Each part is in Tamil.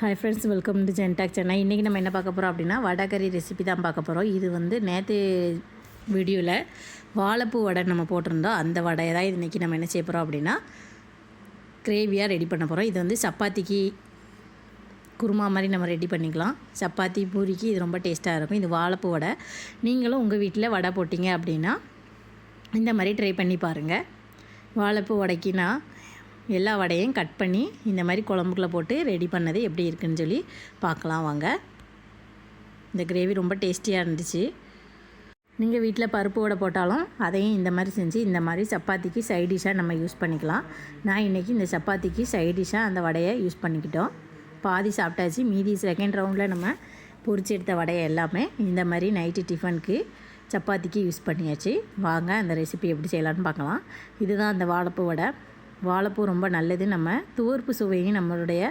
ஹாய் ஃப்ரெண்ட்ஸ் வெல்கம் டு ஜென்டாக் சென்னை இன்றைக்கி நம்ம என்ன பார்க்க போகிறோம் அப்படின்னா வடகறி ரெசிபி தான் பார்க்க போகிறோம் இது வந்து நேற்று வீடியோவில் வாழைப்பூ வடை நம்ம போட்டிருந்தோம். அந்த வடையை தான் இன்றைக்கி நம்ம என்ன செய்ய போகிறோம் அப்படின்னா கிரேவியாக ரெடி பண்ண போகிறோம் இது வந்து சப்பாத்திக்கு குருமா மாதிரி நம்ம ரெடி பண்ணிக்கலாம். சப்பாத்தி பூரிக்கு இது ரொம்ப டேஸ்ட்டாக இருக்கும். இது வாழைப்பூ வடை. நீங்களும் உங்கள் வீட்டில் வடை போட்டிங்க அப்படின்னா இந்த மாதிரி ட்ரை பண்ணி பாருங்கள் வாழைப்பூ வடைக்குன்னா எல்லா வடையும் கட் பண்ணி இந்த மாதிரி குழம்புக்குள்ளே போட்டு ரெடி பண்ணது எப்படி இருக்குன்னு சொல்லி பார்க்கலாம் வாங்க. இந்த கிரேவி ரொம்ப டேஸ்டியாக இருந்துச்சு. நீங்கள் வீட்டில் பருப்பு வடை போட்டாலும் அதையும் இந்த மாதிரி செஞ்சு இந்த மாதிரி சப்பாத்திக்கு சைட் டிஷ்ஷாக நம்ம யூஸ் பண்ணிக்கலாம். நான் இன்றைக்கி இந்த சப்பாத்திக்கு சைட் டிஷ்ஷாக அந்த வடையை யூஸ் பண்ணிக்கிட்டோம். பாதி சாப்பிட்டாச்சு. மீதி செகண்ட் ரவுண்டில் நம்ம பொரிச்சு எடுத்த வடையை எல்லாமே இந்த மாதிரி நைட்டு டிஃபனுக்கு சப்பாத்திக்கு யூஸ் பண்ணியாச்சு. வாங்க அந்த ரெசிபி எப்படி செய்யலான்னு பார்க்கலாம். இதுதான் அந்த வாழைப்பு வடை. வாழைப்பூ ரொம்ப நல்லது. நம்ம துவர்ப்பு சுவையும் நம்மளுடைய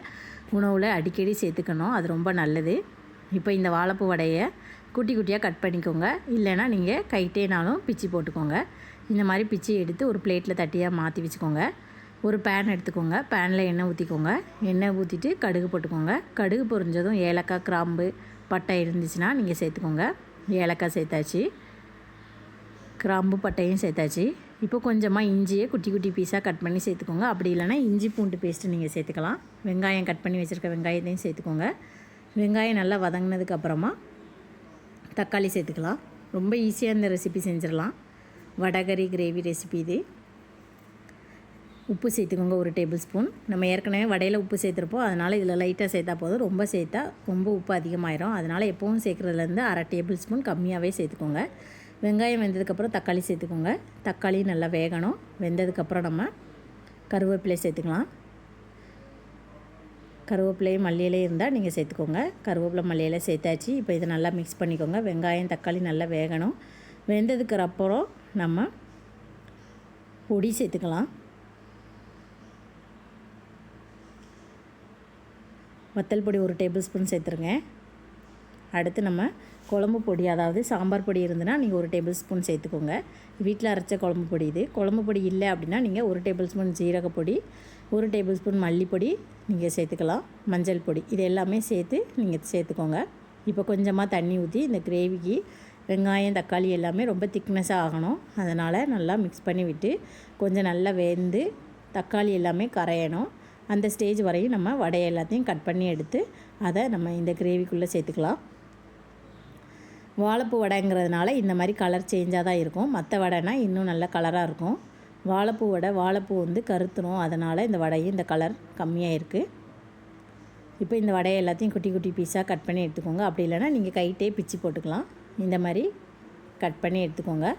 உணவில் அடிக்கடி சேர்த்துக்கணும். அது ரொம்ப நல்லது. இப்போ இந்த வாழைப்பூ வடையை குட்டி குட்டியாக கட் பண்ணிக்கோங்க. இல்லைன்னா நீங்கள் கைட்டேனாலும் பிச்சு போட்டுக்கோங்க. இந்த மாதிரி பிச்சு எடுத்து ஒரு பிளேட்டில் தட்டியாக மாற்றி வச்சுக்கோங்க. ஒரு பேன் எடுத்துக்கோங்க. பேனில் எண்ணெய் ஊற்றிக்கோங்க எண்ணெய் ஊற்றிட்டு கடுகு போட்டுக்கோங்க. கடுகு பொரிஞ்சதும் ஏலக்காய் கிராம்பு பட்டை இருந்துச்சுன்னா நீங்கள் சேர்த்துக்கோங்க. ஏலக்காய் சேர்த்தாச்சு. கிராம்பு பட்டையும் சேர்த்தாச்சு. இப்போ கொஞ்சமாக இஞ்சியை குட்டி குட்டி பீஸாக கட் பண்ணி சேர்த்துக்கோங்க. அப்படி இல்லைனா இஞ்சி பூண்டு பேஸ்ட்டு நீங்கள் சேர்த்துக்கலாம். வெங்காயம் கட் பண்ணி வச்சுருக்க வெங்காயத்தையும் சேர்த்துக்கோங்க. வெங்காயம் நல்லா வதங்கினதுக்கப்புறமா தக்காளி சேர்த்துக்கலாம். ரொம்ப ஈஸியாக இந்த ரெசிபி செஞ்சிடலாம். வடகரி கிரேவி ரெசிபி இது. உப்பு சேர்த்துக்கோங்க ஒரு டேபிள் ஸ்பூன் நம்ம ஏற்கனவே வடையில் உப்பு சேர்த்துருப்போம். அதனால் இதில் லைட்டாக சேர்த்தா போதும். ரொம்ப சேர்த்தா ரொம்ப உப்பு அதிகமாயிரும். அதனால் எப்போவும் சேர்க்குறதுலேருந்து அரை டேபிள் ஸ்பூன் கம்மியாகவே சேர்த்துக்கோங்க. வெங்காயம் வெந்ததுக்கப்புறம் தக்காளி சேர்த்துக்கோங்க. தக்காளி நல்லா வேகணும். வெந்ததுக்கப்புறம் நம்ம கருவேப்பிலை சேர்த்துக்கலாம். கருவேப்பிலையும் மல்லியிலே இருந்தால் நீங்கள் சேர்த்துக்கோங்க. கருவேப்பிலை மல்லியில சேர்த்தாச்சு. இப்போ இதை நல்லா மிக்ஸ் பண்ணிக்கோங்க. வெங்காயம் தக்காளி நல்லா வேகணும். வெந்ததுக்கு அப்புறம் நம்ம பொடி சேர்த்துக்கலாம். வத்தல் பொடி ஒரு டேபிள் ஸ்பூன் சேர்த்துருங்க. அடுத்து நம்ம குழம்பு பொடி அதாவது சாம்பார் பொடி இருந்ததுன்னா நீங்கள் ஒரு டேபிள் ஸ்பூன் சேர்த்துக்கோங்க. வீட்டில் அரைச்ச குழம்பு பொடி இது. குழம்பு பொடி இல்லை அப்படின்னா நீங்கள் ஒரு டேபிள் ஸ்பூன் ஜீரக பொடி ஒரு டேபிள் ஸ்பூன் மல்லிப்பொடி நீங்கள் சேர்த்துக்கலாம். மஞ்சள் பொடி இது எல்லாமே சேர்த்து நீங்கள் சேர்த்துக்கோங்க. இப்போ கொஞ்சமாக தண்ணி ஊற்றி இந்த கிரேவிக்கு வெங்காயம் தக்காளி எல்லாமே ரொம்ப திக்னஸாக ஆகணும். அதனால் நல்லா மிக்ஸ் பண்ணி விட்டு கொஞ்சம் நல்லா வெந்து தக்காளி எல்லாமே கரையணும். அந்த ஸ்டேஜ் வரையும் நம்ம வடையை எல்லாத்தையும் கட் பண்ணி எடுத்து அதை நம்ம இந்த கிரேவிக்குள்ளே சேர்த்துக்கலாம். வாழைப்பூ வடைங்கிறதுனால இந்த மாதிரி கலர் சேஞ்சாக தான் இருக்கும். மற்ற வடைனா இன்னும் நல்ல கலராக இருக்கும். வாழைப்பூ வடை வாழைப்பூ வந்து கருத்துரும். அதனால் இந்த வடையும் இந்த கலர் கம்மியாக இருக்குது இப்போ இந்த வடையை எல்லாத்தையும் குட்டி குட்டி பீஸாக கட் பண்ணி எடுத்துக்கோங்க. அப்படி இல்லைனா நீங்கள் கைட்டே பிச்சு போட்டுக்கலாம். இந்த மாதிரி கட் பண்ணி எடுத்துக்கோங்க.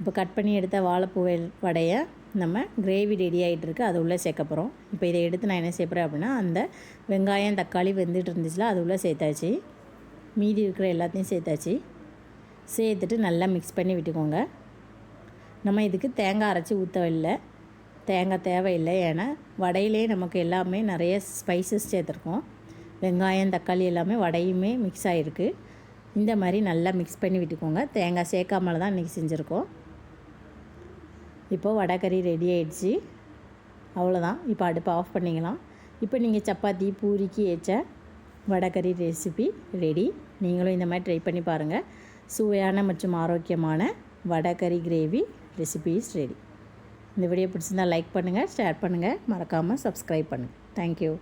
இப்போ கட் பண்ணி எடுத்த வாழைப்பூ வடையை நம்ம கிரேவி ரெடி ஆகிட்டு இருக்குது அது உள்ளே சேர்க்க போகிறோம் இப்போ இதை எடுத்து நான் என்ன செய்யப்படுறேன் அப்படின்னா அந்த வெங்காயம் தக்காளி வெந்துட்டு இருந்துச்சுல அது உள்ளே சேர்த்தாச்சு. மீதி இருக்கிற எல்லாத்தையும் சேர்த்தாச்சு. சேர்த்துட்டு நல்லா மிக்ஸ் பண்ணி விட்டுக்கோங்க. நம்ம இதுக்கு தேங்காய் அரைச்சி ஊற்றவில்லை தேங்காய் தேவையில்லை. ஏன்னா வடையிலே நமக்கு எல்லாமே நிறைய ஸ்பைசஸ் சேர்த்துருக்கோம். வெங்காயம் தக்காளி எல்லாமே வடையுமே மிக்ஸ் ஆகிருக்கு இந்த மாதிரி நல்லா மிக்ஸ் பண்ணி விட்டுக்கோங்க. தேங்காய் சேர்க்காமல் தான் இன்றைக்கி செஞ்சுருக்கோம். இப்போது வடைக்கறி ரெடி ஆகிடுச்சு அவ்வளோதான் இப்போ அடுப்பை ஆஃப் பண்ணிக்கலாம். இப்போ நீங்கள் சப்பாத்தி பூரிக்கு ஏற்ற வடகறி ரெசிபி ரெடி நீங்களும் இந்த மாதிரி ட்ரை பண்ணி பாருங்கள் சுவையான மற்றும் ஆரோக்கியமான வடகறி கிரேவி ரெசிபிஸ் ரெடி இந்த வீடியோ பிடிச்சிருந்தால் லைக் பண்ணுங்கள் ஷேர் பண்ணுங்கள் மறக்காமல் சப்ஸ்கிரைப் பண்ணுங்கள் தேங்க்யூ